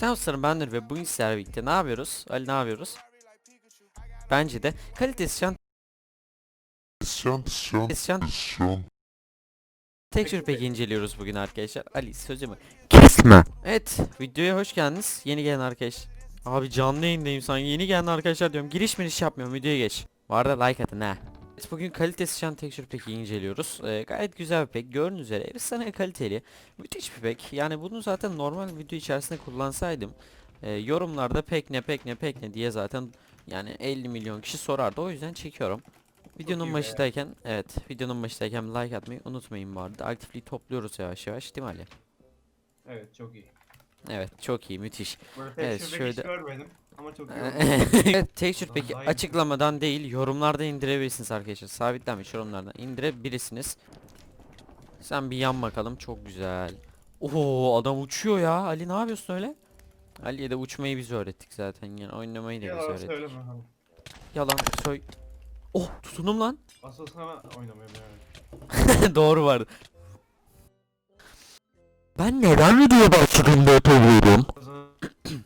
Sen sorun bendir ve bugün sizlerle birlikte ne yapıyoruz? Ali ne yapıyoruz? Bence de kalitesi şan Şan şan şan şan. Texture Pack'i inceliyoruz bugün arkadaşlar. Ali sözümü kesme. Evet videoya hoş geldiniz. Yeni gelen arkadaş. Abi canlı yayındayım sanki. Yeni gelen arkadaşlar diyorum. Giriş miriş yapmıyorum. Videoya geç. Bu arada like atın ha. Evet, bugün kalitesi şan Texture Pack'i inceliyoruz. Ee, gayet güzel bir pack. Gördüğünüz üzere efsane kaliteli. Müthiş bir pack. Yani bunu zaten normal video içerisinde kullansaydım e, yorumlarda pek ne pek ne pek ne diye zaten yani 50 milyon kişi sorardı. O yüzden çekiyorum. Videonun başındayken evet videonun başındayken like atmayı unutmayın bu arada. Aktifliği topluyoruz yavaş yavaş değil mi Ali? Evet çok iyi. Evet çok iyi müthiş. Böyle Evet, şöyle- görmedim ama çok iyi. oldu. evet, Texture peki açıklamadan değil yorumlarda indirebilirsiniz arkadaşlar. Sabitlenmiş yorumlardan indirebilirsiniz. Sen bir yan bakalım çok güzel. Oo adam uçuyor ya. Ali ne yapıyorsun öyle? Ali'ye de uçmayı biz öğrettik zaten yani oynamayı da biz Yalan öğrettik. söyleme. Yalan söy. Oh tutundum lan. Asıl sana oynamayı ben Doğru vardı. Ben neden video başlığında yapıyorum?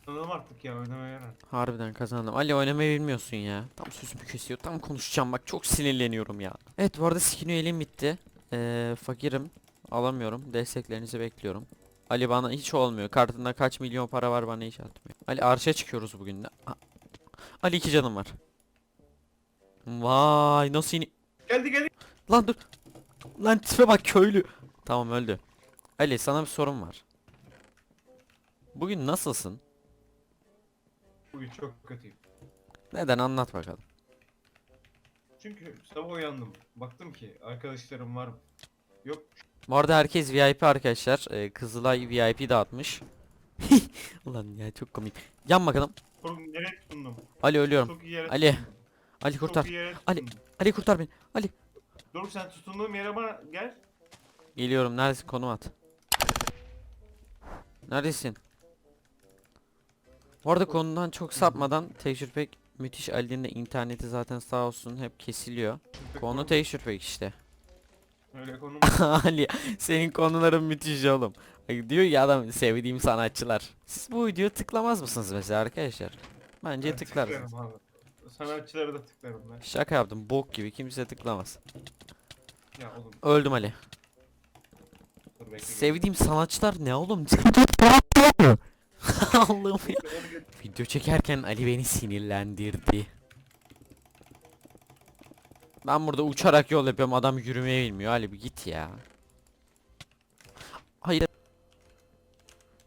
Kazanalım artık ya oynamayı öğren. Harbiden kazandım. Ali oynamayı bilmiyorsun ya. Tam sözümü kesiyor. Tam konuşacağım bak çok sinirleniyorum ya. Evet bu arada skin üyeliğim bitti. Ee, fakirim. Alamıyorum. Desteklerinizi bekliyorum. Ali bana hiç olmuyor. Kartında kaç milyon para var bana hiç atmıyor. Ali arşa çıkıyoruz bugün de. Ali iki canım var. Vay nasıl ini... Geldi geldi. Lan dur. Lan tipe bak köylü. Tamam öldü. Ali sana bir sorum var. Bugün nasılsın? Bugün çok kötüyüm. Neden anlat bakalım. Çünkü sabah uyandım. Baktım ki arkadaşlarım var mı? Yok. Bu arada herkes VIP arkadaşlar. Ee, Kızılay VIP dağıtmış. Ulan ya çok komik. Yan bakalım. Çok nereye tutundum? Ali ölüyorum. Çok iyi yere Ali, tutundum. Ali kurtar. Çok iyi yere Ali. tutundum. Ali kurtar beni. Ali. Dur sen tutunduğum yere bana gel. Geliyorum. Neredesin? Konum at. Neredesin? Bu arada konudan çok sapmadan Texture Pack müthiş Ali'nin de interneti zaten sağ olsun hep kesiliyor. Konu Texture Pack işte. Öyle konum. Ali senin konuların müthiş oğlum. Diyor ya adam sevdiğim sanatçılar. Siz bu videoya tıklamaz mısınız mesela arkadaşlar? Bence Ben tıklarsınız. Sanatçıları da tıklarım ben. Şaka yaptım bok gibi kimse tıklamaz. Ya oğlum Öldüm Ali. Sevdiğim sanatçılar ne oğlum? Allah'ım ya. Video çekerken Ali beni sinirlendirdi. Ben burada uçarak yol yapıyorum adam yürümeyi bilmiyor Ali bir git ya. Hayır.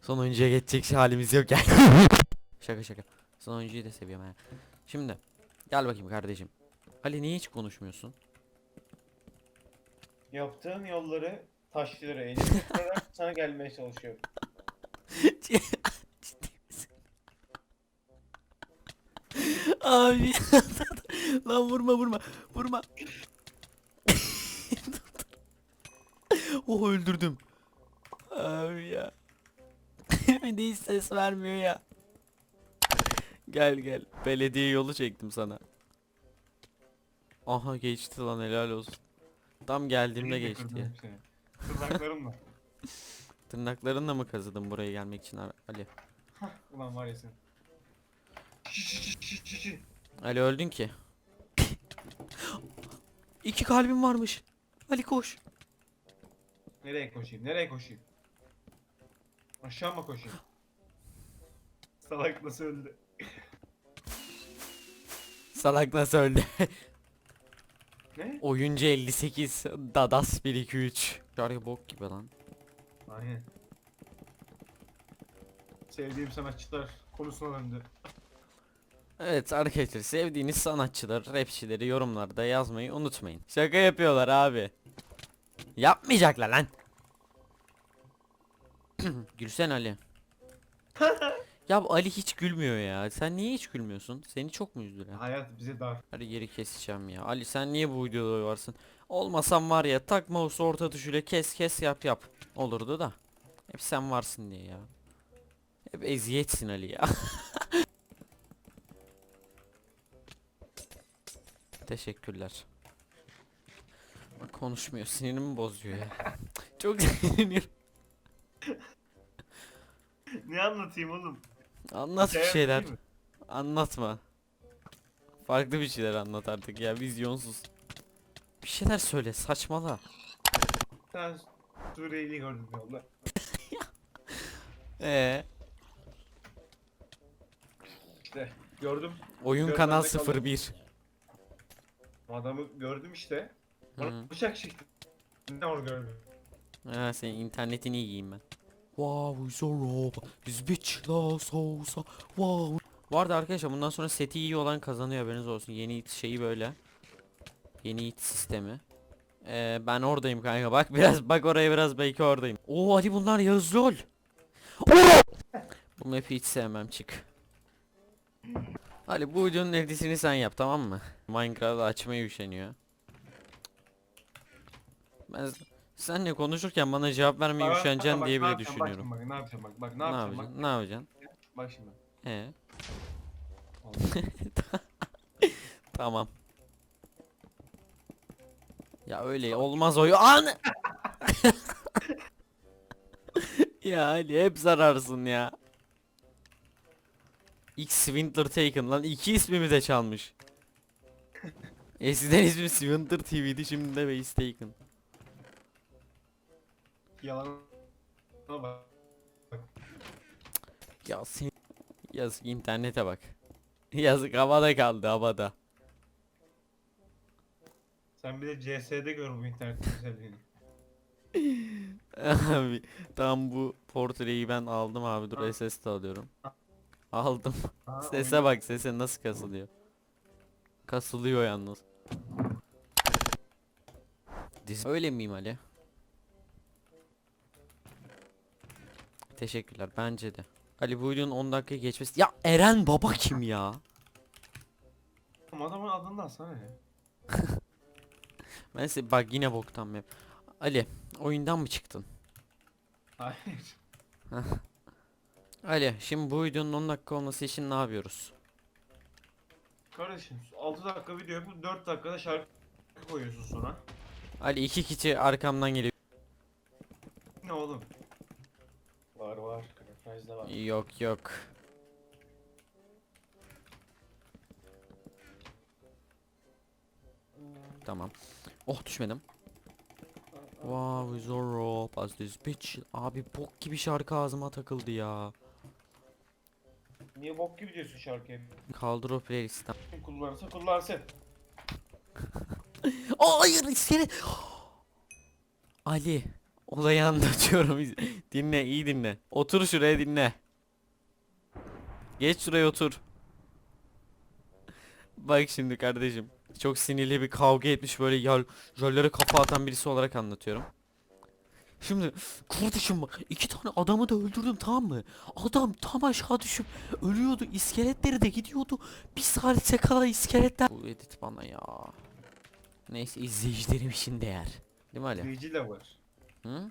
Son oyuncuya geçecek halimiz yok yani. şaka şaka. Son oyuncuyu da seviyorum ha. Şimdi gel bakayım kardeşim. Ali niye hiç konuşmuyorsun? Yaptığın yolları taşları eline tutarak sana gelmeye çalışıyorum. Ciddi misin? Abi lan vurma vurma vurma. oh öldürdüm. Abi ya. Bir de hiç ses vermiyor ya. Gel gel. Belediye yolu çektim sana. Aha geçti lan helal olsun. Tam geldiğimde geçti ya. Tırnaklarımla. Tırnaklarınla mı kazıdın buraya gelmek için Ali? Ulan var ya sen. Ali öldün ki. İki kalbim varmış. Ali koş. Nereye koşayım? Nereye koşayım? Aşağı mı koşayım? Salak nasıl öldü? Salak nasıl öldü? Ne? Oyuncu 58, Dadas 1 2 3. Şarkı bok gibi lan. Aynen. Sevdiğim sanatçılar konusuna döndü. Evet arkadaşlar sevdiğiniz sanatçılar, rapçileri yorumlarda yazmayı unutmayın. Şaka yapıyorlar abi. Yapmayacaklar lan. Gülsen Ali. ya bu Ali hiç gülmüyor ya. Sen niye hiç gülmüyorsun? Seni çok mu üzdü ya? Hayat bize dar. Hadi geri keseceğim ya. Ali sen niye bu videoda varsın? Olmasam var ya tak mouse orta tuşuyla kes kes yap yap. Olurdu da. Hep sen varsın diye ya. Hep eziyetsin Ali ya. Teşekkürler. Bak konuşmuyor. Sinirimi bozuyor ya. Çok sinirleniyorum. ne anlatayım oğlum? Anlat bir Hikaye şeyler. Anlatma. Farklı bir şeyler anlat artık ya vizyonsuz. Bir şeyler söyle saçmala. Suriyeli gördüm yolda. Ee, İşte gördüm. oyun kanal kaldım. 01. Adamı gördüm işte. Hı. Bana bıçak çekti. Ne onu gördüm. Ha senin internetini yiyeyim ben. Wow zoro biz bitchla sosa wow. Bu arada arkadaşlar bundan sonra seti iyi olan kazanıyor haberiniz olsun. Yeni şeyi böyle. Yeni it sistemi. Ee, ben oradayım kanka bak biraz bak oraya biraz belki oradayım. Oo hadi bunlar Yağız lol. Bu map'i hiç sevmem çık. Hadi bu videonun editini sen yap tamam mı? Minecraft'ı açmaya üşeniyor. Ben senle konuşurken bana cevap vermeye Bak, üşeneceksin bak, diye ne bile bak düşünüyorum. şimdi Bak, ne yapacağım bak bak ne Ne yapacağım bak. yapacaksın? Ne yapacaksın? Bak şimdi. Allah. Tamam. Ya öyle olmaz oyu. An. ya Ali hep zararsın ya. X Swindler Taken lan iki ismimi de çalmış. Eskiden ismi Swindler TV'di şimdi de Base Taken. Yalan. bak. Ya sen yazık internete bak. Yazık havada kaldı havada. Sen bir de CS'de gör bu internet güzelliğini. abi tam bu portreyi ben aldım abi dur. SS de alıyorum. Aldım. Ha, Sese bak sese nasıl kasılıyor. Kasılıyor yalnız. Öyle miyim Ali? Teşekkürler bence de. Ali bu videonun 10 dakika geçmesi. Ya Eren baba kim ya? Oğlum Adamın adından sana ne? Ben size bak yine boktan map. Ali oyundan mı çıktın? Hayır. Ali şimdi bu videonun 10 dakika olması için ne yapıyoruz? Kardeşim 6 dakika video yapıp 4 dakikada şarkı koyuyorsun sonra. Ali iki kişi arkamdan geliyor. Ne oğlum? Var var. Kırıklayızda var. Yok yok. Tamam. Oh düşmedim. Wow Zorro Buzz this bitch. Abi bok gibi şarkı ağzıma takıldı ya. Niye bok gibi diyorsun şarkıyı? Kaldır o playlistten. Kim kullanırsa kullansın. Hayır iskelet. Ali. Olayı anlatıyorum. dinle iyi dinle. Otur şuraya dinle. Geç şuraya otur. Bak şimdi kardeşim. Çok sinirli bir kavga etmiş böyle yal, jöllere kafa atan birisi olarak anlatıyorum. Şimdi kardeşim bak iki tane adamı da öldürdüm tamam mı? Adam tam aşağı düşüp ölüyordu. iskeletleri de gidiyordu. Bir salise kadar iskeletler. Bu edit bana ya. Neyse izleyicilerim için değer. Değil mi Ali? İzleyici de var. Hı?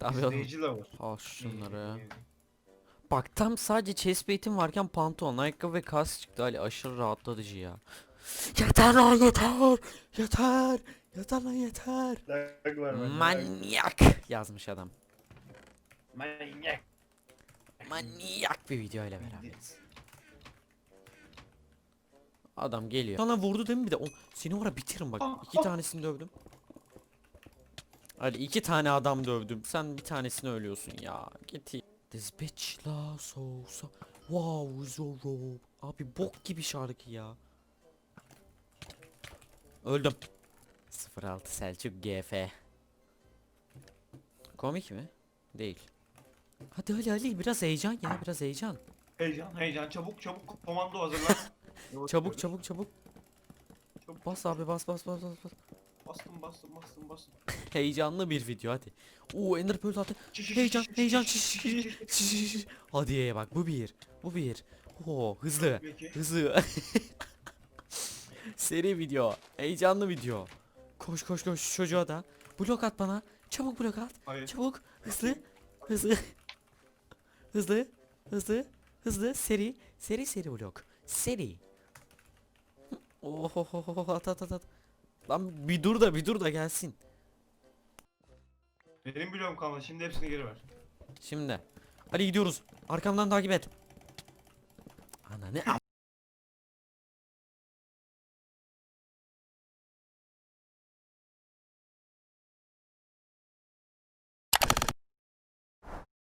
Tabii. İzleyici. Al şunları. Bak tam sadece chest plate'im varken pantolon, ayakkabı ve kask çıktı Ali aşırı rahatlatıcı ya. Yeter lan yeter. Yeter. Yeter lan yeter. Lag var bende, lag. Manyak yazmış adam. Manyak. Manyak bir video ile beraberiz. Adam geliyor. Sana vurdu değil mi bir de? O, seni var ya bitiririm bak. Ah, iki ah. tanesini dövdüm. Ali iki tane adam dövdüm. Sen bir tanesini ölüyorsun ya. Git. This bitch la sosa. Wow zoro. Abi bok gibi şarkı ya. Öldüm. 06 Selçuk GF. Komik mi? Değil. Hadi Ali Ali biraz heyecan ya biraz heyecan. Heyecan heyecan çabuk çabuk komando hazırlan. Çabuk çabuk. Çabuk. Bas abi bas bas bas bas bas. Bastım bastım bastım bastım. Heyecanlı bir video hadi. Oo Ender Pearl şiş, Heyecan heyecan şiş, şiş, şiş, şiş, şiş, şiş, şiş. Hadi bak bu bir. Bu bir. Oo hızlı. Peki. Hızlı. Seri video. Heyecanlı video. Koş koş koş şu çocuğa da. Blok at bana. Çabuk blok at. Hayır. Çabuk. Hızlı. Hızlı. Hızlı. Hızlı. Hızlı. Seri. Seri seri blok. Seri. Ohohoho at at at at. Lan bir dur da bir dur da gelsin. Benim bloğum kalmadı. Şimdi hepsini geri ver. Şimdi. Hadi gidiyoruz. Arkamdan takip et. Ana ne